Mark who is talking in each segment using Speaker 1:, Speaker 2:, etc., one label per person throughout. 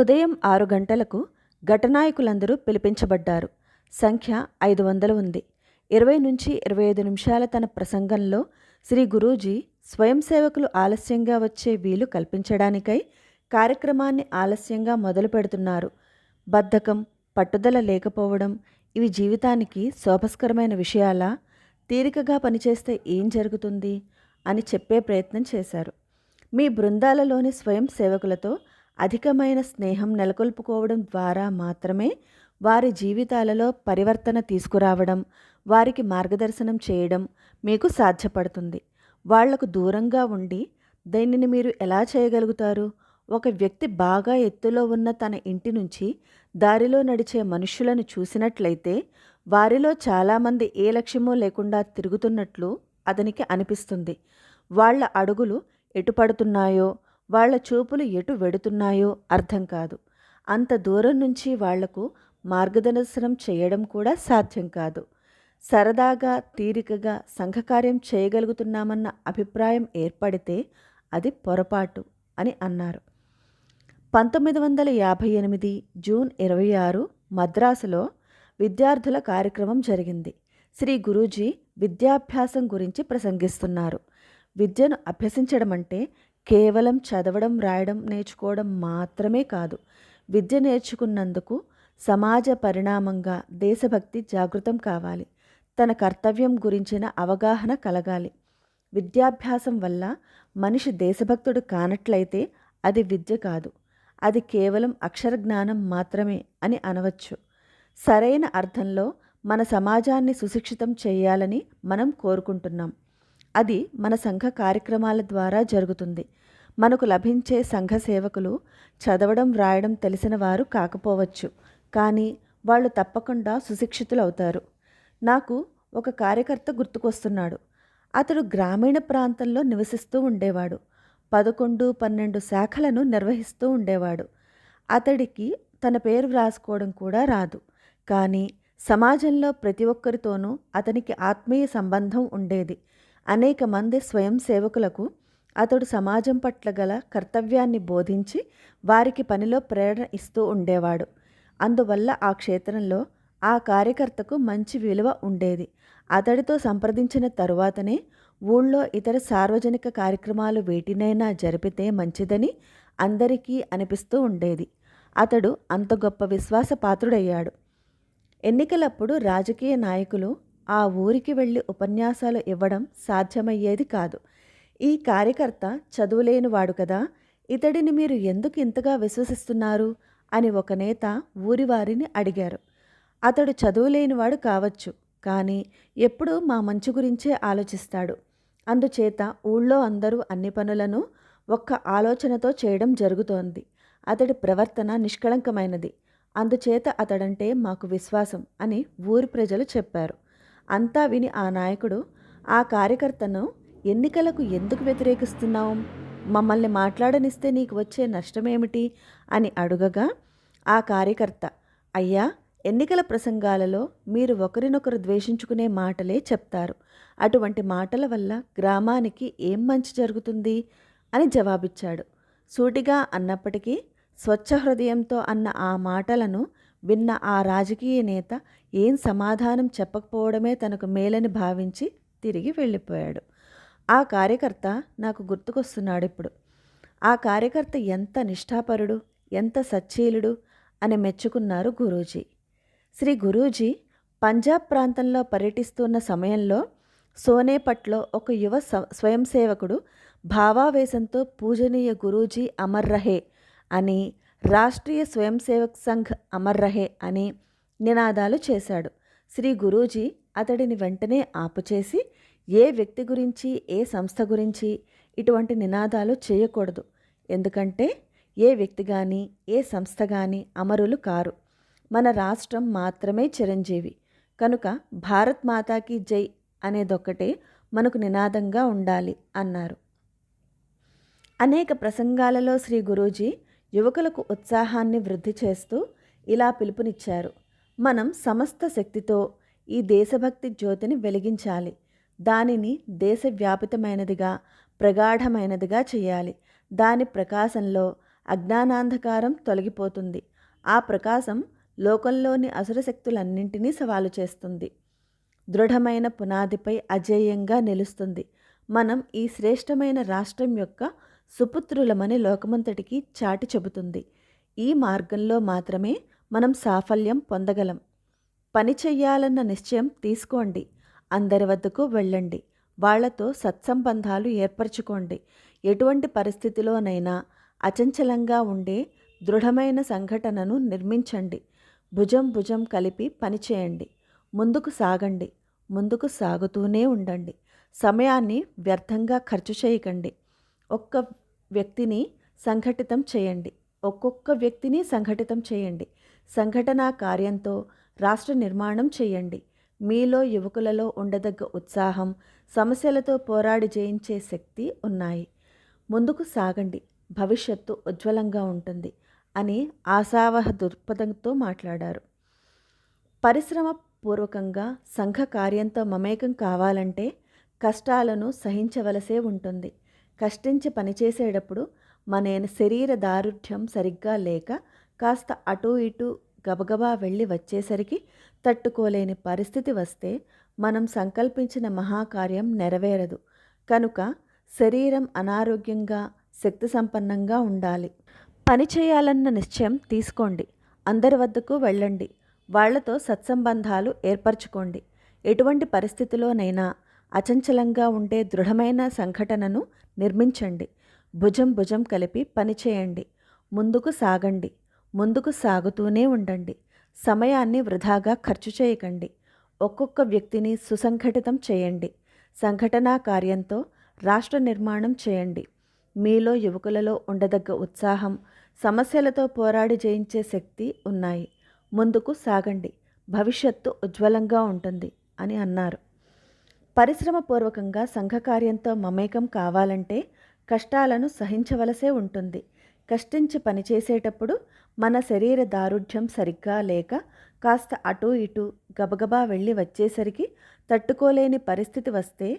Speaker 1: ఉదయం ఆరు గంటలకు ఘటనాయకులందరూ పిలిపించబడ్డారు. సంఖ్య ఐదు వందలు ఉంది. ఇరవై నుంచి ఇరవై ఐదు నిమిషాల తన ప్రసంగంలో శ్రీ గురూజీ స్వయం సేవకులు ఆలస్యంగా వచ్చే వీలు కల్పించడానికై కార్యక్రమాన్ని ఆలస్యంగా మొదలు పెడుతున్నారు. బద్ధకం పట్టుదల లేకపోవడం ఇవి జీవితానికి శోభస్కరమైన విషయాలా? తీరికగా పనిచేస్తే ఏం జరుగుతుంది? అని చెప్పే ప్రయత్నం చేశారు. మీ బృందాలలోని స్వయం సేవకులతో అధికమైన స్నేహం నెలకొల్పుకోవడం ద్వారా మాత్రమే వారి జీవితాలలో పరివర్తన తీసుకురావడం వారికి మార్గదర్శనం చేయడం మీకు సాధ్యపడుతుంది. వాళ్ళకు దూరంగా ఉండి దీనిని మీరు ఎలా చేయగలుగుతారు? ఒక వ్యక్తి బాగా ఎత్తులో ఉన్న తన ఇంటి నుంచి దారిలో నడిచే మనుష్యులను చూసినట్లయితే వారిలో చాలామంది ఏ లక్ష్యమో లేకుండా తిరుగుతున్నట్లు అతనికి అనిపిస్తుంది. వాళ్ళ అడుగులు ఎటు వాళ్ళ వాళ్ళ చూపులు ఎటు వెడుతున్నాయో అర్థం కాదు. అంత దూరం నుంచి వాళ్ళకు మార్గదర్శనం చేయడం కూడా సాధ్యం కాదు. సరదాగా తీరికగా సంఘకార్యం చేయగలుగుతున్నామన్న అభిప్రాయం ఏర్పడితే అది పొరపాటు అని అన్నారు. పంతొమ్మిది వందల యాభై ఎనిమిది జూన్ ఇరవై ఆరు మద్రాసులో విద్యార్థుల కార్యక్రమం జరిగింది. శ్రీ గురూజీ విద్యాభ్యాసం గురించి ప్రసంగిస్తున్నారు. విద్యను అభ్యసించడం అంటే కేవలం చదవడం రాయడం నేర్చుకోవడం మాత్రమే కాదు. విద్య నేర్చుకున్నందుకు సమాజ పరిణామంగా దేశభక్తి జాగృతం కావాలి. తన కర్తవ్యం గురించిన అవగాహన కలగాలి. విద్యాభ్యాసం వల్ల మనిషి దేశభక్తుడు కానట్లయితే అది విద్య కాదు. అది కేవలం అక్షర జ్ఞానం మాత్రమే అని అనవచ్చు. సరైన అర్థంలో మన సమాజాన్ని సుశిక్షితం చేయాలని మనం కోరుకుంటున్నాం. అది మన సంఘ కార్యక్రమాల ద్వారా జరుగుతుంది. మనకు లభించే సంఘ సేవకులు చదవడం వ్రాయడం తెలిసిన వారు కాకపోవచ్చు. కానీ వాళ్ళు తప్పకుండా సుశిక్షితులు అవుతారు నాకు ఒక కార్యకర్త గుర్తుకొస్తున్నాడు. అతడు గ్రామీణ ప్రాంతంలో నివసిస్తూ ఉండేవాడు. పదకొండు పన్నెండు శాఖలను నిర్వహిస్తూ ఉండేవాడు. అతడికి తన పేరు వ్రాసుకోవడం కూడా రాదు. కానీ సమాజంలో ప్రతి ఒక్కరితోనూ అతనికి ఆత్మీయ సంబంధం ఉండేది. అనేక మంది స్వయం సేవకులకు అతడు సమాజం పట్ల గల కర్తవ్యాన్ని బోధించి వారికి పనిలో ప్రేరణ ఇస్తూ ఉండేవాడు. అందువల్ల ఆ క్షేత్రంలో ఆ కార్యకర్తకు మంచి విలువ ఉండేది. అతడితో సంప్రదించిన తరువాతనే ఊళ్ళో ఇతర సార్వజనిక కార్యక్రమాలు వేటినైనా జరిపితే మంచిదని అందరికీ అనిపిస్తూ ఉండేది. అతడు అంత గొప్ప విశ్వాసపాత్రుడయ్యాడు ఎన్నికలప్పుడు రాజకీయ నాయకులు ఆ ఊరికి వెళ్ళి ఉపన్యాసాలు ఇవ్వడం సాధ్యమయ్యేది కాదు. ఈ కార్యకర్త చదువులేనివాడు కదా ఇతడిని మీరు ఎందుకు ఇంతగా విశ్వసిస్తున్నారు? అని ఒక నేత ఊరివారిని అడిగారు. అతడు చదువులేనివాడు కావచ్చు కానీ ఎప్పుడూ మా మంచు గురించే ఆలోచిస్తాడు. అందుచేత ఊళ్ళో అందరూ అన్ని పనులను ఒక్క ఆలోచనతో చేయడం జరుగుతోంది. అతడి ప్రవర్తన నిష్కళంకమైనది. అందుచేత అతడంటే మాకు విశ్వాసం అని ఊరి ప్రజలు చెప్పారు. అంతా విని ఆ నాయకుడు ఆ కార్యకర్తను ఎన్నికలకు ఎందుకు వ్యతిరేకిస్తున్నావు? మమ్మల్ని మాట్లాడనిస్తే నీకు వచ్చే నష్టమేమిటి? అని అడుగగా ఆ కార్యకర్త అయ్యా ఎన్నికల ప్రసంగాలలో మీరు ఒకరినొకరు ద్వేషించుకునే మాటలే చెప్తారు. అటువంటి మాటల వల్ల గ్రామానికి ఏం మంచి జరుగుతుంది? అని జవాబిచ్చాడు. సూటిగా అన్నప్పటికీ స్వచ్ఛ హృదయంతో అన్న ఆ మాటలను విన్న ఆ రాజకీయ నేత ఏం సమాధానం చెప్పకపోవడమే తనకు మేలని భావించి తిరిగి వెళ్ళిపోయాడు. ఆ కార్యకర్త నాకు గుర్తుకొస్తున్నాడు ఇప్పుడు. ఆ కార్యకర్త ఎంత నిష్ఠాపరుడు ఎంత సచ్చీలుడు అని మెచ్చుకున్నారు గురూజీ. శ్రీ గురూజీ పంజాబ్ ప్రాంతంలో పర్యటిస్తున్న సమయంలో సోనేపట్లో ఒక యువ స్వయం సేవకుడు భావావేశంతో పూజనీయ గురూజీ అమర్ రహే అని రాష్ట్రీయ స్వయం సేవక్ సంఘ్ అమర్ రహే అని నినాదాలు చేశాడు. శ్రీ గురూజీ అతడిని వెంటనే ఆపుచేసి ఏ వ్యక్తి గురించి ఏ సంస్థ గురించి ఇటువంటి నినాదాలు చేయకూడదు. ఎందుకంటే ఏ వ్యక్తి కానీ ఏ సంస్థ కానీ అమరులు కారు. మన రాష్ట్రం మాత్రమే చిరంజీవి. కనుక భారత్ మాతాకి జై అనేదొక్కటే మనకు నినాదంగా ఉండాలి అన్నారు. అనేక ప్రసంగాలలో శ్రీ గురూజీ యువకులకు ఉత్సాహాన్ని వృద్ధి చేస్తూ ఇలా పిలుపునిచ్చారు. మనం సమస్త శక్తితో ఈ దేశభక్తి జ్యోతిని వెలిగించాలి. దానిని దేశవ్యాపితమైనదిగా ప్రగాఢమైనదిగా చేయాలి. దాని ప్రకాశంలో అజ్ఞానాంధకారం తొలగిపోతుంది. ఆ ప్రకాశం లోకంలోని అసురశక్తులన్నింటినీ సవాలు చేస్తుంది. దృఢమైన పునాదిపై అజేయంగా నిలుస్తుంది. మనం ఈ శ్రేష్టమైన రాష్ట్రం యొక్క సుపుత్రులమని లోకమంతటికి చాటి చెబుతుంది. ఈ మార్గంలో మాత్రమే మనం సాఫల్యం పొందగలం. పని చెయ్యాలన్న నిశ్చయం తీసుకోండి. అందరి వద్దకు వెళ్ళండి. వాళ్ళతో సత్సంబంధాలు ఏర్పరచుకోండి. ఎటువంటి పరిస్థితిలోనైనా అచంచలంగా ఉండే దృఢమైన సంఘటనను నిర్మించండి. భుజం భుజం కలిపి పనిచేయండి ముందుకు సాగండి. ముందుకు సాగుతూనే ఉండండి. సమయాన్ని వ్యర్థంగా ఖర్చు చేయకండి. ఒక్క వ్యక్తిని సంఘటితం చేయండి. ఒక్కొక్క వ్యక్తిని సంఘటితం చేయండి. సంఘటనా కార్యంతో రాష్ట్ర నిర్మాణం చేయండి. మీలో యువకులలో ఉండదగ్గ ఉత్సాహం సమస్యలతో పోరాడి జయించే శక్తి ఉన్నాయి. ముందుకు సాగండి. భవిష్యత్తు ఉజ్వలంగా ఉంటుంది అని ఆశావహ దృక్పథంతో మాట్లాడారు. పరిశ్రమ పూర్వకంగా సంఘ కార్యంతో మమేకం కావాలంటే కష్టాలను సహించవలసే ఉంటుంది. కష్టించి పనిచేసేటప్పుడు మన శరీర దారుఢ్యం సరిగ్గా లేక కాస్త అటూ ఇటూ గబగబా వెళ్ళి వచ్చేసరికి తట్టుకోలేని పరిస్థితి వస్తే మనం సంకల్పించిన మహాకార్యం నెరవేరదు. కనుక శరీరం అనారోగ్యంగా శక్తి సంపన్నంగా ఉండాలి. పని చేయాలన్న నిశ్చయం తీసుకోండి. అందరి వద్దకు వెళ్ళండి. వాళ్ళతో సత్సంబంధాలు ఏర్పరచుకోండి. ఎటువంటి పరిస్థితిలోనైనా అచంచలంగా ఉండే దృఢమైన సంఘటనను నిర్మించండి. భుజం భుజం కలిపి పనిచేయండి ముందుకు సాగండి. ముందుకు సాగుతూనే ఉండండి. సమయాన్ని వృధాగా ఖర్చు చేయకండి. ఒక్కొక్క వ్యక్తిని సుసంఘటితం చేయండి. సంఘటనా కార్యంతో రాష్ట్ర నిర్మాణం చేయండి. మీలో యువకులలో ఉండదగ్గ ఉత్సాహం సమస్యలతో పోరాడి జయించే శక్తి ఉన్నాయి. ముందుకు సాగండి. భవిష్యత్తు ఉజ్వలంగా ఉంటుంది అని అన్నారు. పరిశ్రమపూర్వకంగా సంఘకార్యంతో మమేకం కావాలంటే కష్టాలను సహించవలసే ఉంటుంది. కష్టించి పనిచేసేటప్పుడు మన శరీర దారుఢ్యం సరిగ్గా లేక కాస్త అటూ ఇటూ గబగబా వెళ్ళి వచ్చేసరికి తట్టుకోలేని పరిస్థితి వస్తే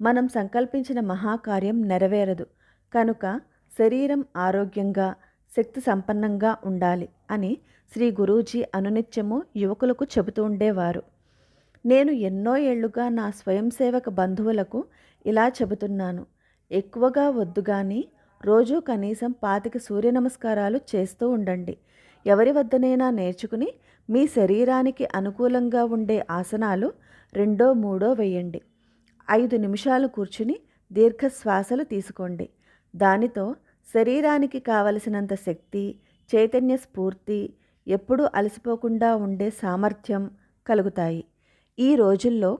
Speaker 1: మనం సంకల్పించిన మహాకార్యం నెరవేరదు. కనుక శరీరం ఆరోగ్యంగా శక్తి సంపన్నంగా ఉండాలి అని శ్రీ గురూజీ అనునిత్యము యువకులకు చెబుతూ ఉండేవారు. నేను ఎన్నో ఏళ్ళుగా నా స్వయం సేవక బంధువులకు ఇలా చెబుతున్నాను. ఎక్కువగా వద్దు కానీ రోజు కనీసం పాతిక సూర్య నమస్కారాలు చేస్తూ ఉండండి. ఎవరి వద్దనైనా నేర్చుకుని మీ శరీరానికి అనుకూలంగా ఉండే ఆసనాలు రెండో మూడో వేయండి. ఐదు నిమిషాలు కూర్చుని దీర్ఘ శ్వాసలు తీసుకోండి. దానితో శరీరానికి కావలసినంత శక్తి చైతన్య స్ఫూర్తి ఎప్పుడూ అలసిపోకుండా ఉండే సామర్థ్యం కలుగుతాయి. ఈ రోజుల్లో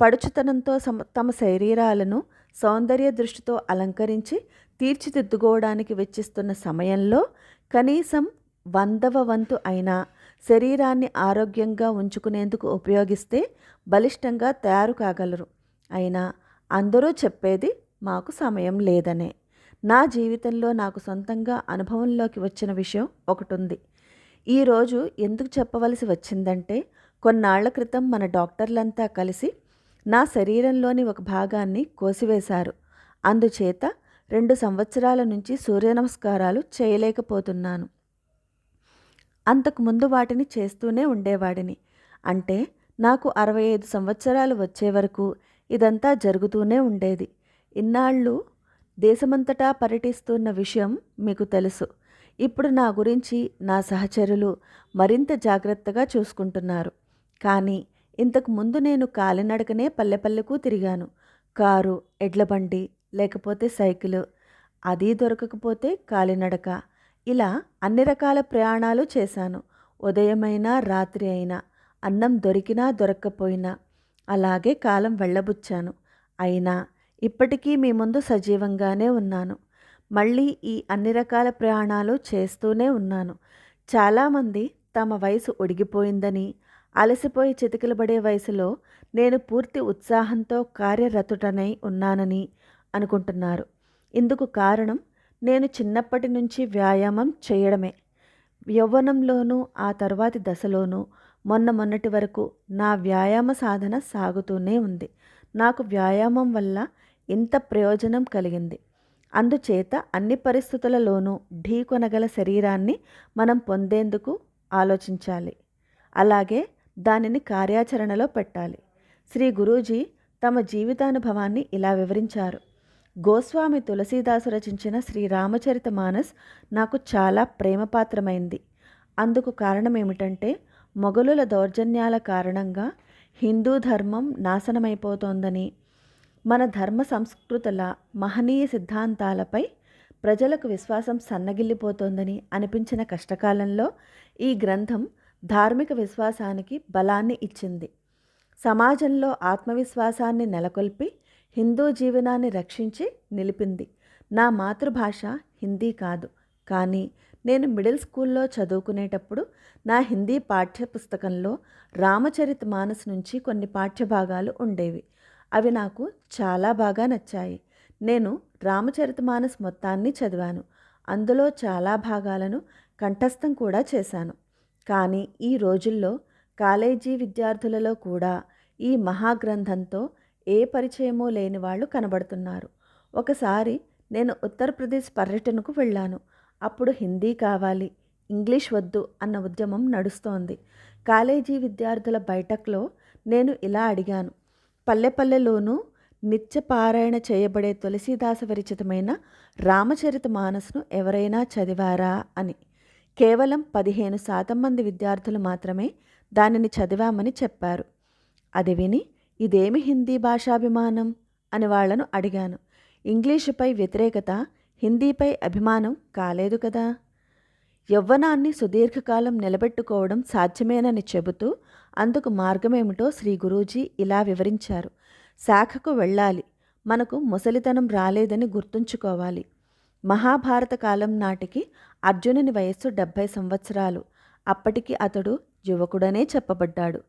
Speaker 1: పడుచుతనంతో సమ తమ శరీరాలను సౌందర్య దృష్టితో అలంకరించి తీర్చిదిద్దుకోవడానికి వెచ్చిస్తున్న సమయంలో కనీసం వందవ వంతు అయినా శరీరాన్ని ఆరోగ్యంగా ఉంచుకునేందుకు ఉపయోగిస్తే బలిష్టంగా తయారు కాగలరు. అయినా అందరూ చెప్పేది మాకు సమయం లేదనే. నా జీవితంలో నాకు సొంతంగా అనుభవంలోకి వచ్చిన విషయం ఒకటి ఉంది. ఈరోజు ఎందుకు చెప్పవలసి వచ్చిందంటే కొన్నాళ్ళ క్రితం మన డాక్టర్లంతా కలిసి నా శరీరంలోని ఒక భాగాన్ని కోసివేశారు. అందుచేత రెండు సంవత్సరాల నుంచి సూర్య నమస్కారాలు చేయలేకపోతున్నాను అంతకుముందు వాటిని చేస్తూనే ఉండేవాడిని. అంటే నాకు అరవై ఐదు సంవత్సరాలు వచ్చే వరకు ఇదంతా జరుగుతూనే ఉండేది. ఇన్నాళ్ళు దేశమంతటా పర్యటిస్తున్న విషయం మీకు తెలుసు. ఇప్పుడు నా గురించి నా సహచరులు మరింత జాగ్రత్తగా చూసుకుంటున్నారు. కానీ ఇంతకు ముందు నేను కాలినడకనే పల్లెపల్లెకు తిరిగాను. కారు ఎడ్లబండి లేకపోతే సైకిల్. అది దొరకకపోతే కాలినడక. ఇలా అన్ని రకాల ప్రయాణాలు చేశాను. ఉదయమైనా రాత్రి అయినా అన్నం దొరికినా దొరక్కపోయినా. అలాగే కాలం వెళ్ళబుచ్చాను. అయినా ఇప్పటికీ మీ ముందు సజీవంగానే ఉన్నాను. మళ్ళీ ఈ అన్ని రకాల ప్రయాణాలు చేస్తూనే ఉన్నాను. చాలామంది తమ వయసు ఒడిగిపోయిందని అలసిపోయి చితికిలబడే వయసులో నేను పూర్తి ఉత్సాహంతో కార్యరతుటనై ఉన్నానని అనుకుంటున్నారు. ఇందుకు కారణం నేను చిన్నప్పటి నుంచి వ్యాయామం చేయడమే. యవ్వనంలోనూ ఆ తర్వాతి దశలోనూ మొన్న మొన్నటి వరకు నా వ్యాయామ సాధన సాగుతూనే ఉంది. నాకు వ్యాయామం వల్ల ఇంత ప్రయోజనం కలిగింది. అందుచేత అన్ని పరిస్థితులలోనూ ఢీకొనగల శరీరాన్ని మనం పొందేందుకు ఆలోచించాలి. అలాగే దానిని కార్యాచరణలో పెట్టాలి. శ్రీ గురూజీ తమ జీవితానుభవాన్ని ఇలా వివరించారు. గోస్వామి తులసీదాసు రచించిన శ్రీ రామచరిత మానస్ నాకు చాలా ప్రేమపాత్రమైంది. అందుకు కారణం ఏమిటంటే మొఘలుల దౌర్జన్యాల కారణంగా హిందూ ధర్మం నాశనమైపోతోందని మన ధర్మ సంస్కృతుల మహనీయ సిద్ధాంతాలపై ప్రజలకు విశ్వాసం సన్నగిల్లిపోతోందని అనిపించిన కష్టకాలంలో ఈ గ్రంథం ధార్మిక విశ్వాసానికి బలాన్ని ఇచ్చింది. సమాజంలో ఆత్మవిశ్వాసాన్ని నెలకొల్పి హిందూ జీవనాన్ని రక్షించి నిలిపింది. నా మాతృభాష హిందీ కాదు. కానీ నేను మిడిల్ స్కూల్లో చదువుకునేటప్పుడు నా హిందీ పాఠ్యపుస్తకంలో రామచరిత మానస్ నుంచి కొన్ని పాఠ్యభాగాలు ఉండేవి. అవి నాకు చాలా బాగా నచ్చాయి. నేను రామచరిత మానస్ మొత్తాన్ని చదివాను. అందులో చాలా భాగాలను కంఠస్థం కూడా చేశాను. కానీ ఈ రోజుల్లో కాలేజీ విద్యార్థులలో కూడా ఈ మహాగ్రంథంతో ఏ పరిచయమో లేని వాళ్ళు కనబడుతున్నారు. ఒకసారి నేను ఉత్తరప్రదేశ్ పర్యటనకు వెళ్ళాను. అప్పుడు హిందీ కావాలి ఇంగ్లీష్ వద్దు అన్న ఉద్యమం నడుస్తోంది. కాలేజీ విద్యార్థుల బయటక్లో నేను ఇలా అడిగాను. పల్లె పల్లెలోనూ నిత్య పారాయణ చేయబడే తులసీదాస విరచితమైన రామచరిత మానస్ను ఎవరైనా చదివారా అని. కేవలం పదిహేను శాతం మంది విద్యార్థులు మాత్రమే దానిని చదివామని చెప్పారు. అది విని ఇదేమి హిందీ భాషాభిమానం అని వాళ్ళను అడిగాను. ఇంగ్లీషుపై వ్యతిరేకత హిందీపై అభిమానం కాలేదు కదా? యవ్వనాన్ని సుదీర్ఘకాలం నిలబెట్టుకోవడం సాధ్యమేనని చెబుతూ అందుకు మార్గమేమిటో శ్రీ గురూజీ ఇలా వివరించారు. శాఖకు వెళ్ళాలి. మనకు ముసలితనం రాలేదని గుర్తుంచుకోవాలి. మహాభారత కాలం నాటికి అర్జునుని వయస్సు డెబ్భై సంవత్సరాలు. అప్పటికి అతడు యువకుడనే చెప్పబడ్డాడు.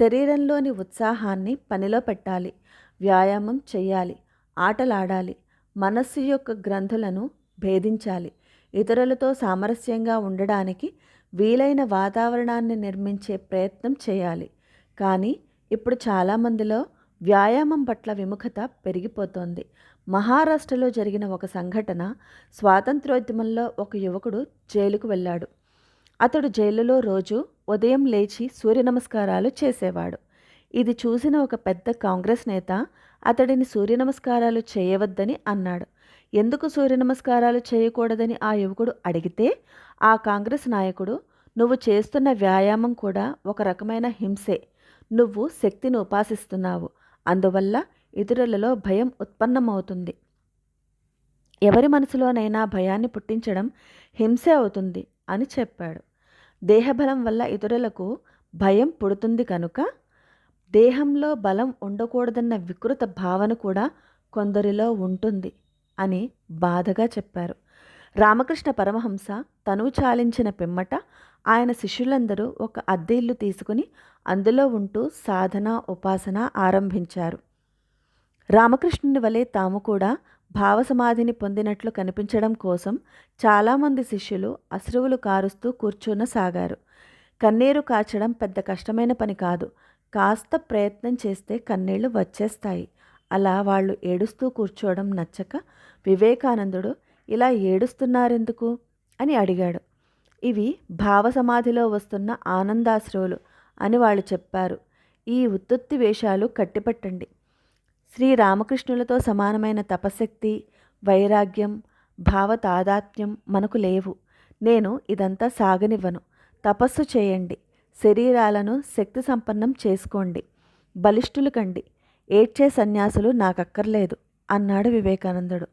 Speaker 1: శరీరంలోని ఉత్సాహాన్ని పనిలో పెట్టాలి. వ్యాయామం చెయ్యాలి. ఆటలాడాలి. మనస్సు యొక్క గ్రంథులను భేదించాలి. ఇతరులతో సామరస్యంగా ఉండడానికి వీలైన వాతావరణాన్ని నిర్మించే ప్రయత్నం చేయాలి. కానీ ఇప్పుడు చాలామందిలో వ్యాయామం పట్ల విముఖత పెరిగిపోతోంది. మహారాష్ట్రలో జరిగిన ఒక సంఘటన స్వాతంత్రోద్యమంలో ఒక యువకుడు జైలుకు వెళ్ళాడు. అతడు జైలులో రోజు ఉదయం లేచి సూర్య నమస్కారాలు చేసేవాడు. ఇది చూసిన ఒక పెద్ద కాంగ్రెస్ నేత అతడిని సూర్య నమస్కారాలు చేయవద్దని అన్నాడు. ఎందుకు సూర్య నమస్కారాలు చేయకూడదని ఆ యువకుడు అడిగితే ఆ కాంగ్రెస్ నాయకుడు నువ్వు చేస్తున్న వ్యాయామం కూడా ఒక రకమైన హింసే. నువ్వు శక్తిని ఉపాసిస్తున్నావు. అందువల్ల ఇతరులలో భయం ఉత్పన్నమవుతుంది. ఎవరి మనసులోనైనా భయాన్ని పుట్టించడం హింసే అవుతుంది అని చెప్పాడు. దేహబలం వల్ల ఇతరులకు భయం పుడుతుంది కనుక దేహంలో బలం ఉండకూడదన్న వికృత భావన కూడా కొందరిలో ఉంటుంది అని బాధగా చెప్పారు. రామకృష్ణ పరమహంస తనువు చాలించిన పిమ్మట ఆయన శిష్యులందరూ ఒక అద్దె ఇల్లు తీసుకుని అందులో ఉంటూ సాధన ఉపాసన ఆరంభించారు. రామకృష్ణుని వలె తాము కూడా భావసమాధిని పొందినట్లు కనిపించడం కోసం చాలామంది శిష్యులు అశ్రువులు కారుస్తూ కూర్చున్న సాగారు. కన్నీరు కాచడం పెద్ద కష్టమైన పని కాదు. కాస్త ప్రయత్నం చేస్తే కన్నీళ్ళు వచ్చేస్తాయి. అలా వాళ్ళు ఏడుస్తూ కూర్చోవడం నచ్చక వివేకానందుడు ఇలా ఏడుస్తున్నారెందుకు అని అడిగాడు. ఇవి భావసమాధిలో వస్తున్న ఆనందాశ్రువులు అని వాళ్ళు చెప్పారు. ఈ ఉత్తుత్తి వేషాలు కట్టిపట్టండి. శ్రీరామకృష్ణులతో సమానమైన తపశక్తి వైరాగ్యం భావ తాదాత్మ్యం మనకు లేవు. నేను ఇదంతా సాగనివ్వను. తపస్సు చేయండి. శరీరాలను శక్తి సంపన్నం చేసుకోండి. బలిష్ఠులు కండి. ఏడ్చే సన్యాసులు నాకక్కర్లేదు అన్నాడు వివేకానందుడు.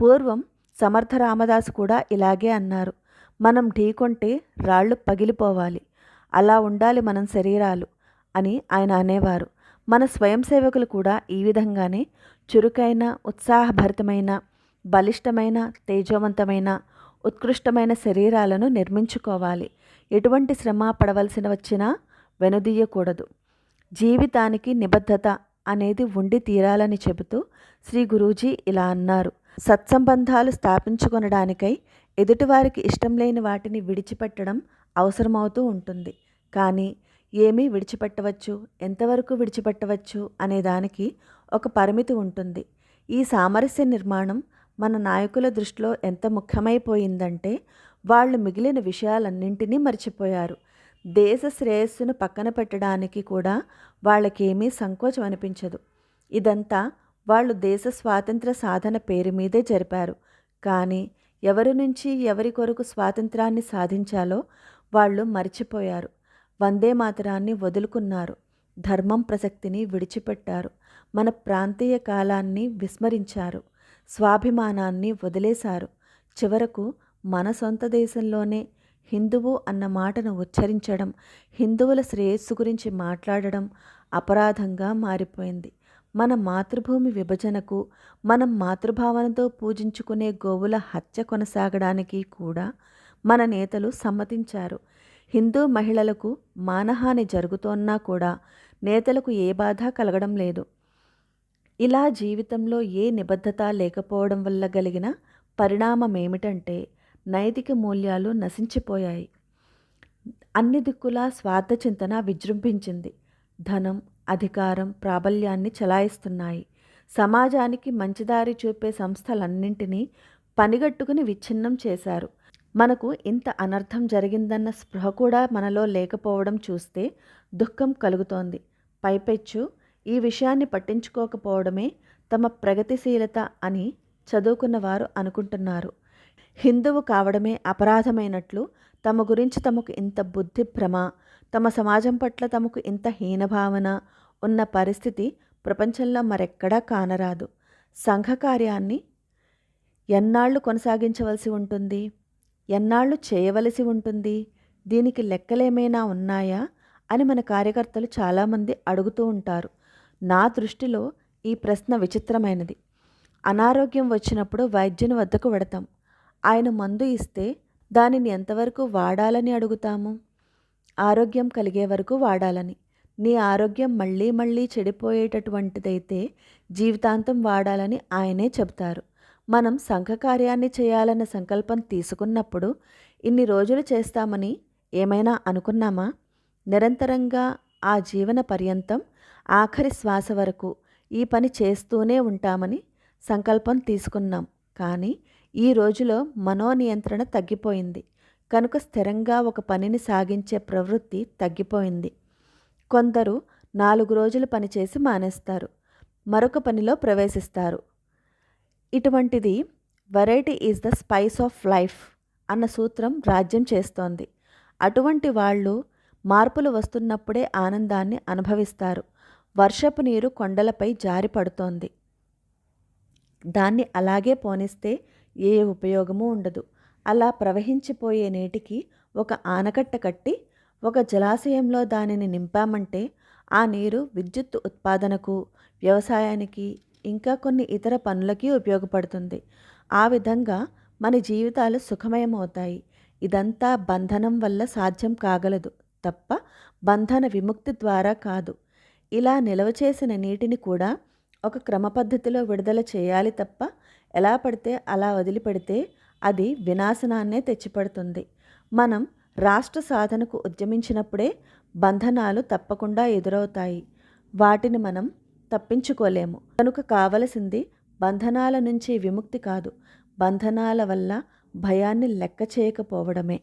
Speaker 1: పూర్వం సమర్థ రామదాసు కూడా ఇలాగే అన్నారు. మనం ఢీకొంటే రాళ్ళు పగిలిపోవాలి. అలా ఉండాలి మనం శరీరాలు అని ఆయన అనేవారు. మన స్వయం సేవకులు కూడా ఈ విధంగానే చురుకైన ఉత్సాహభరితమైన బలిష్టమైన తేజవంతమైన ఉత్కృష్టమైన శరీరాలను నిర్మించుకోవాలి. ఎటువంటి శ్రమ పడవలసిన వచ్చినా వెనుదీయకూడదు. జీవితానికి నిబద్ధత అనేది ఉండి తీరాలని చెబుతూ శ్రీ గురూజీ ఇలా అన్నారు. సత్సంబంధాలు స్థాపించుకొనడానికై ఎదుటివారికి ఇష్టం లేని వాటిని విడిచిపెట్టడం అవసరమవుతూ ఉంటుంది. కానీ ఏమీ విడిచిపెట్టవచ్చు? ఎంతవరకు విడిచిపెట్టవచ్చు? అనే దానికి ఒక పరిమితి ఉంటుంది. ఈ సామరస్య నిర్మాణం మన నాయకుల దృష్టిలో ఎంత ముఖ్యమైపోయిందంటే వాళ్ళు మిగిలిన విషయాలన్నింటినీ మర్చిపోయారు. దేశ శ్రేయస్సును పక్కన పెట్టడానికి కూడా వాళ్ళకేమీ సంకోచం అనిపించదు. ఇదంతా వాళ్ళు దేశ స్వాతంత్ర సాధన పేరు మీదే జరిపారు. కానీ ఎవరి నుంచి ఎవరి కొరకు స్వాతంత్రాన్ని సాధించాలో వాళ్ళు మర్చిపోయారు. వందే మాతరాన్ని వదులుకున్నారు. ధర్మం ప్రసక్తిని విడిచిపెట్టారు. మన ప్రాంతీయ కాలాన్ని విస్మరించారు. స్వాభిమానాన్ని వదిలేశారు. చివరకు మన సొంత దేశంలోనే హిందువు అన్న మాటను ఉచ్చరించడం హిందువుల శ్రేయస్సు గురించి మాట్లాడడం అపరాధంగా మారిపోయింది. మన మాతృభూమి విభజనకు మనం మాతృభావనతో పూజించుకునే గోవుల హత్య కొనసాగడానికి కూడా మన నేతలు సమ్మతించారు. హిందూ మహిళలకు మానహాని జరుగుతోన్నా కూడా నేతలకు ఏ బాధ కలగడం లేదు. ఇలా జీవితంలో ఏ నిబద్ధత లేకపోవడం వల్ల కలిగిన పరిణామం ఏమిటంటే నైతిక మూల్యాలు నశించిపోయాయి. అన్ని దిక్కులా స్వార్థ చింతన విజృంభించింది. ధనం అధికారం ప్రాబల్యాన్ని చలాయిస్తున్నాయి. సమాజానికి మంచిదారి చూపే సంస్థలన్నింటినీ పనిగట్టుకుని విచ్ఛిన్నం చేశారు. మనకు ఇంత అనర్థం జరిగిందన్న స్పృహ కూడా మనలో లేకపోవడం చూస్తే దుఃఖం కలుగుతోంది. పైపెచ్చు ఈ విషయాన్ని పట్టించుకోకపోవడమే తమ ప్రగతిశీలత అని చదువుకున్నవారు అనుకుంటున్నారు. హిందువు కావడమే అపరాధమైనట్లు తమ గురించి తమకు ఇంత బుద్ధి భ్రమ తమ సమాజం పట్ల తమకు ఇంత హీనభావన ఉన్న పరిస్థితి ప్రపంచంలో మరెక్కడా కానరాదు. సంఘ కార్యాన్ని ఎన్నాళ్ళు కొనసాగించవలసి ఉంటుంది? ఎన్నాళ్ళు చేయవలసి ఉంటుంది? దీనికి లెక్కలేమైనా ఉన్నాయా? అని మన కార్యకర్తలు చాలామంది అడుగుతూ ఉంటారు. నా దృష్టిలో ఈ ప్రశ్న విచిత్రమైనది. అనారోగ్యం వచ్చినప్పుడు వైద్యుని వద్దకు వెడతాం. ఆయన మందు ఇస్తే దానిని ఎంతవరకు వాడాలని అడుగుతాము? ఆరోగ్యం కలిగే వరకు వాడాలని. నీ ఆరోగ్యం మళ్ళీ మళ్ళీ చెడిపోయేటటువంటిదైతే జీవితాంతం వాడాలని ఆయనే చెబుతారు. మనం సంఘ కార్యాన్ని చేయాలన్న సంకల్పం తీసుకున్నప్పుడు ఇన్ని రోజులు చేస్తామని ఏమైనా అనుకున్నామా? నిరంతరంగా ఆ జీవన పర్యంతం ఆఖరి శ్వాస వరకు ఈ పని చేస్తూనే ఉంటామని సంకల్పం తీసుకున్నాం. కానీ ఈ రోజులో మనోనియంత్రణ తగ్గిపోయింది. కనుక స్థిరంగా ఒక పనిని సాగించే ప్రవృత్తి తగ్గిపోయింది. కొందరు నాలుగు రోజులు పనిచేసి మానేస్తారు. మరొక పనిలో ప్రవేశిస్తారు. ఇటువంటిది variety is the spice of life అన్న సూత్రం రాజ్యం చేస్తోంది. అటువంటి వాళ్ళు మార్పులు వస్తున్నప్పుడే ఆనందాన్ని అనుభవిస్తారు. వర్షపు నీరు కొండలపై జారి పడుతోంది. దాన్ని అలాగే పోనిస్తే ఏ ఉపయోగము ఉండదు. అలా ప్రవహించిపోయే నీటికి ఒక ఆనకట్ట కట్టి ఒక జలాశయంలో దానిని నింపామంటే ఆ నీరు విద్యుత్ ఉత్పాదనకు వ్యవసాయానికి ఇంకా కొన్ని ఇతర పనులకి ఉపయోగపడుతుంది. ఆ విధంగా మన జీవితాలు సుఖమయమవుతాయి. ఇదంతా బంధనం వల్ల సాధ్యం కాగలదు. తప్ప బంధన విముక్తి ద్వారా కాదు. ఇలా నిల్వ చేసిన నీటిని కూడా ఒక క్రమ పద్ధతిలో విడుదల చేయాలి తప్ప ఎలా పడితే అలా వదిలిపెడితే అది వినాశనాన్నే తెచ్చిపెడుతుంది. మనం రాష్ట్ర సాధనకు ఉద్యమించినప్పుడే బంధనాలు తప్పకుండా ఎదురవుతాయి. వాటిని మనం తప్పించుకోలేము. కనుక కావలసింది బంధనాల నుంచి విముక్తి కాదు. బంధనాల వల్ల భయాన్ని లెక్క చేయకపోవడమే.